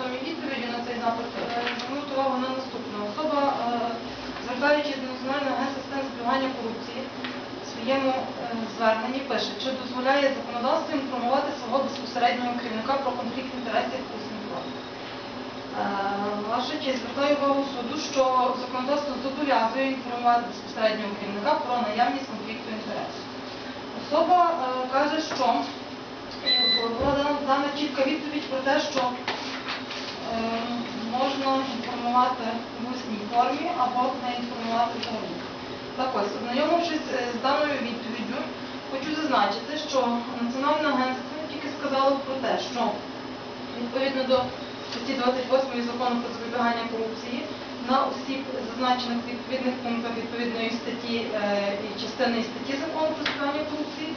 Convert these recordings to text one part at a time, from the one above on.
запитом відповіді на цей запит. Е, Звернути увагу на наступне. Особа, е, звертаючись до Національного агентства з запобігання корупції, в своєму е, зверненні пише, чи дозволяє законодавство інформувати свого безпосереднього керівника про конфлікт інтересів у. Е, Ваша честь, звертаю увагу суду, що законодавство зобов'язує інформувати безпосереднього керівника про наявність конфлікту інтересів. Особа каже, що була дана, чітка відповідь про те, що можна інформувати в усній формі або не інформувати взагалі. Так ось, ознайомившись е, з даною відповіддю, хочу зазначити, що Національне агентство тільки сказало про те, що відповідно до статті 28 закону про запобігання корупції на осіб, зазначених відповідних пунктах відповідної статті е, і частини статті закону про запобігання корупції,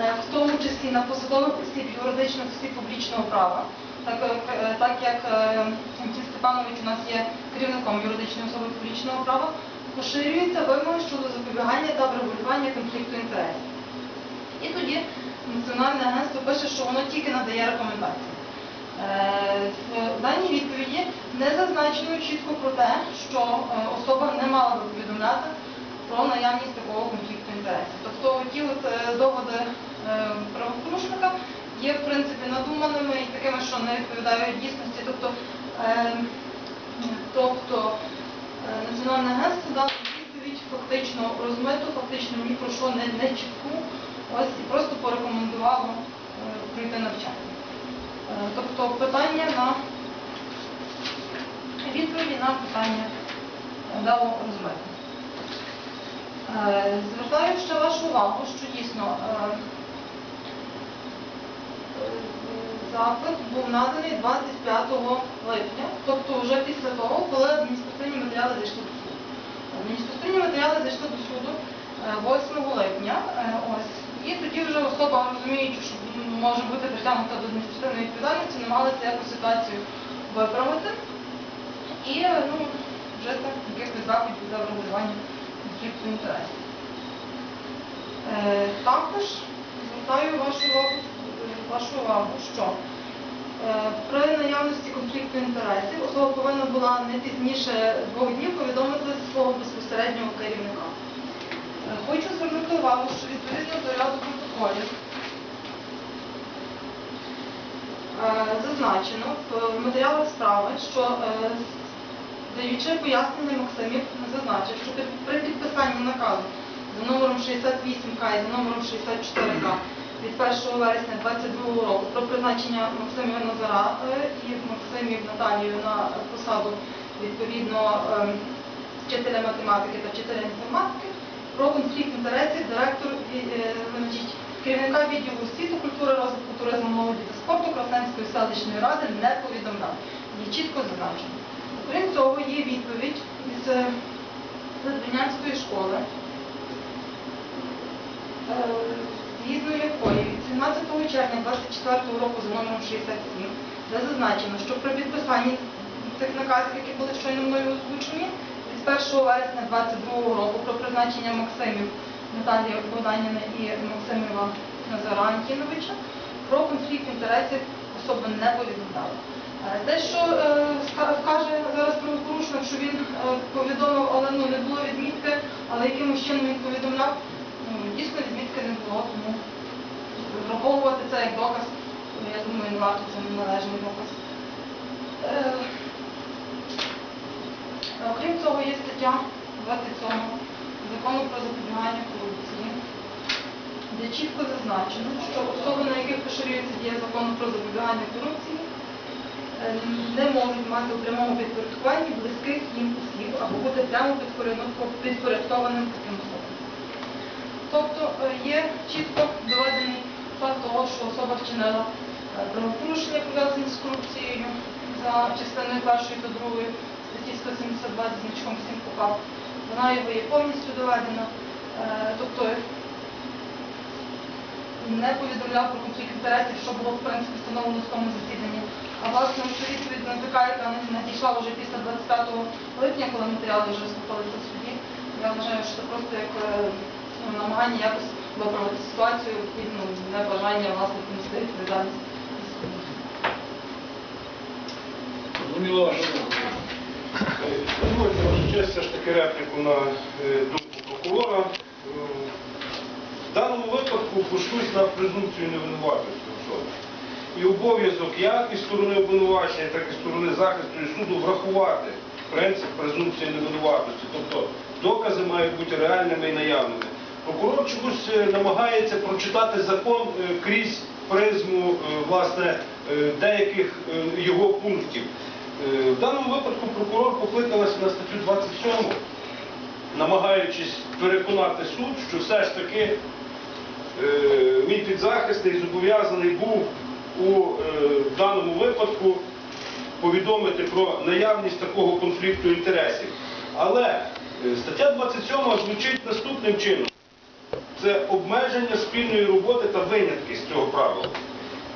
е, в тому числі на посадових осіб юридичних осіб публічного права, так, як, е, так як е, Антін Степанович у нас є керівником юридичної особи публічного права, поширюються вимоги щодо запобігання та врегулювання конфлікту інтересів. І тоді Національне агентство пише, що воно тільки надає рекомендації. Е, В даній відповіді не зазначено чітко про те, що е, особа не мала би повідомляти про наявність такого конфлікту інтересів. Тобто ті от е, доводи е, правопорушника є в принципі надуманими і такими, що не відповідають дійсності. Тобто, е, тобто Національне агентство дало відповідь фактично розмиту, фактично ні про що не, не чітку, ось і просто порекомендувало е, пройти навчання. Е, Тобто питання на відповіді на питання дало розмити. Е, Звертаю ще вашу увагу, що дійсно е, запит був наданий 25 липня, тобто вже після того, коли адміністративні матеріали зайшли до суду. Адміністративні матеріали зайшли до суду е, 8 липня. е, Ось. І тоді вже особа, розуміючи, що може бути притягнута до адміністративної відповідальності, намагалася якусь ситуацію виправити і е, ну, вжити якихось заходів для врегулювання конфлікту інтересів. Е, Також звертаю вашу увагу, вашу увагу, що е, при наявності конфлікту інтересів особа повинна була не пізніше двох днів повідомити свого безпосереднього керівника. Е, Хочу звернути увагу, що відповідно до ряду протоколів е, зазначено в матеріалах справи, що даючи пояснення Максимів, зазначив, що при підписанні наказу за номером 68К і за номером 64К від 1 вересня 2022 року про призначення Максимів Назара е, і Максимів Наталію на посаду відповідно е, вчителя математики та вчителя інформатики про конфлікт інтересів директор е, керівника відділу освіти, культури, розвитку туризму, молоді та спорту Красненської селищної ради не повідомляв. Є чітко зазначено. Крім цього, є відповідь із е, Литвинянської школи, згідно якої від 17 червня 24 року за номером 67, де зазначено, що при підписанні цих наказів, які були щойно мною озвучені, від 1 вересня 22 року про призначення Максимів Наталії Богданіни і Максимова Назара Антіновича про конфлікт інтересів особи не повідомляли. Е, Те, що е, вкаже зараз правопорушник, що він е, повідомив, але ну, не було відмітки, але якимось чином він повідомляв, дійсно відмітки не було, тому враховувати це як доказ, я думаю, не варто це неналежний доказ. Е, Окрім цього, є стаття 27 закону про запобігання корупції, де чітко зазначено, що особи, на яких поширюється дія закону про запобігання корупції, е, не можуть мати у прямому підпорядкуванні близьких їм осіб або бути прямо підпорядкованим таким особам. Чітко доведений факт того, що особа вчинила е, правопорушення пов'язані з корупцією за частиною першої та другої статті 172 зі значком 7 КУПАП. Вона його є повністю доведена. Е, Тобто не повідомляв про конфлікт інтересів, що було в принципі встановлено в тому засіданні. А власне що відповідь на ТК, яка надійшла вже після 25 липня, коли матеріали вже слухалися в суді, я вважаю, що це просто як е, ну, намагання якось виправити ситуацію, відповідно, небажання власне понести відповідальність. Зрозуміло ваша. Дозвольте вашу честь все ж таки репліку на е, думку прокурора. Е, В даному випадку пошлюсь на презумпцію невинуватості особи. І обов'язок як і сторони обвинувачення, так і сторони захисту і суду врахувати принцип презумпції невинуватості. Тобто докази мають бути реальними і наявними. Прокурор чомусь е, намагається прочитати закон е, крізь призму е, власне, деяких його пунктів. В даному випадку прокурор покликалася на статтю 27, намагаючись переконати суд, що все ж таки мій підзахисний зобов'язаний був у даному випадку повідомити про наявність такого конфлікту інтересів. Але стаття 27 звучить наступним чином. Це обмеження спільної роботи та винятки з цього правила.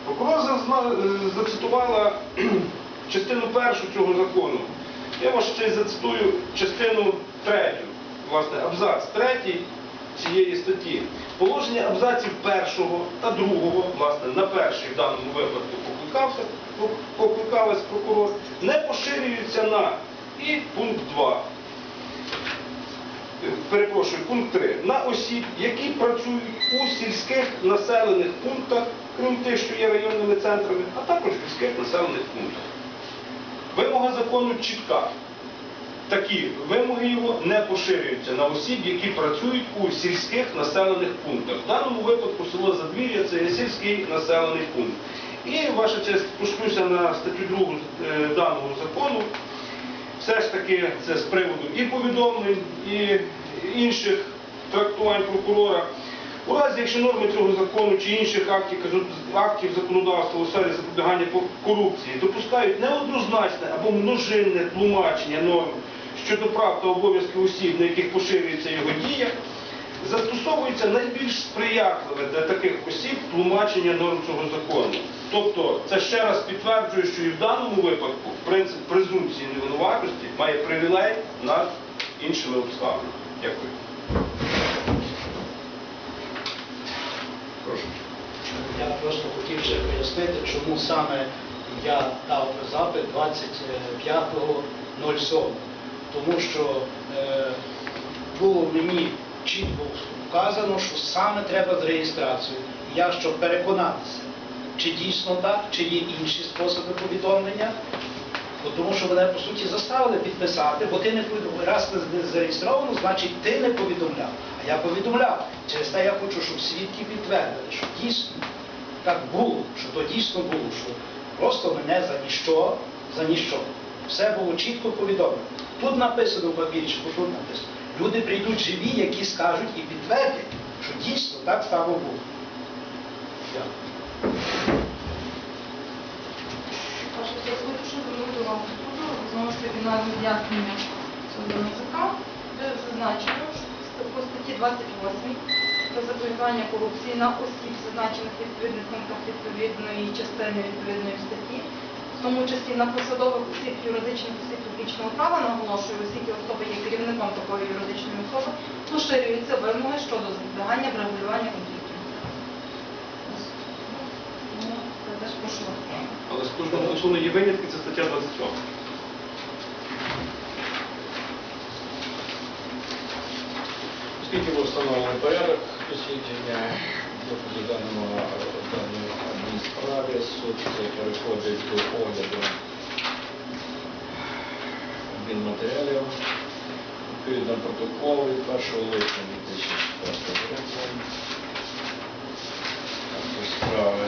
Прокурор е, зацитувала частину першу цього закону. Я вас ще зацитую частину третю, власне, абзац третій цієї статті. Положення абзаців першого та другого, власне, на перший в даному випадку покликався, покликалась прокурор, не поширюються на і пункт 2. Перепрошую, пункт 3. На осіб, які працюють у сільських населених пунктах, крім тих, що є районними центрами, а також в міських населених пунктах. Вимога закону чітка. Такі вимоги його не поширюються на осіб, які працюють у сільських населених пунктах. В даному випадку село Задвір'я це є сільський населений пункт. І, ваша честь, пошлюся на статтю 2 е, даного закону. Все ж таки це з приводу і повідомлень, і інших трактувань прокурора. У разі, якщо норми цього закону чи інших актів, актів законодавства у сфері запобігання корупції допускають неоднозначне або множинне тлумачення норм щодо прав та обов'язків осіб, на яких поширюється його дія, застосовується найбільш сприятливе для таких осіб тлумачення норм цього закону. Тобто, це ще раз підтверджує, що і в даному випадку принцип презумпції невинуватості має привілей над іншими обставинами. Дякую. Прошу. Я просто хотів ще пояснити, чому саме я дав запит 25.07. Тому що е, було мені чітко вказано, що саме треба з реєстрацією. Я щоб переконатися, чи дійсно так, чи є інші способи повідомлення. Тому що мене по суті заставили підписати, бо ти не повідомляв. Раз не зареєстровано, значить ти не повідомляв. А я повідомляв. Через те я хочу, щоб свідки підтвердили, що дійсно так було, що то дійсно було, що просто мене за ніщо, за ніщо. Все було чітко повідомлено. Тут написано в папірчику, тут написано. Люди прийдуть живі, які скажуть і підтвердять, що дійсно так звернути увагу знову ж таки на роз'яснення суду НЗК, де зазначено, що по статті 28 про запобігання корупції на осіб, зазначених відповідних пунктах відповідної частини відповідної статті, в тому числі на посадових осіб юридичних осіб публічного права, наголошую, оскільки особа є керівником такої юридичної особи, поширюються вимоги щодо запобігання врегулювання конфліктів. Ну, це теж прошу врахувати. Але з кожного закону є винятки, це стаття 27. Оскільки був встановлений порядок дослідження доказу Одній справі. Суд переходить до огляду матеріалів. Відповідно від 1 липня 2004 року. Справи.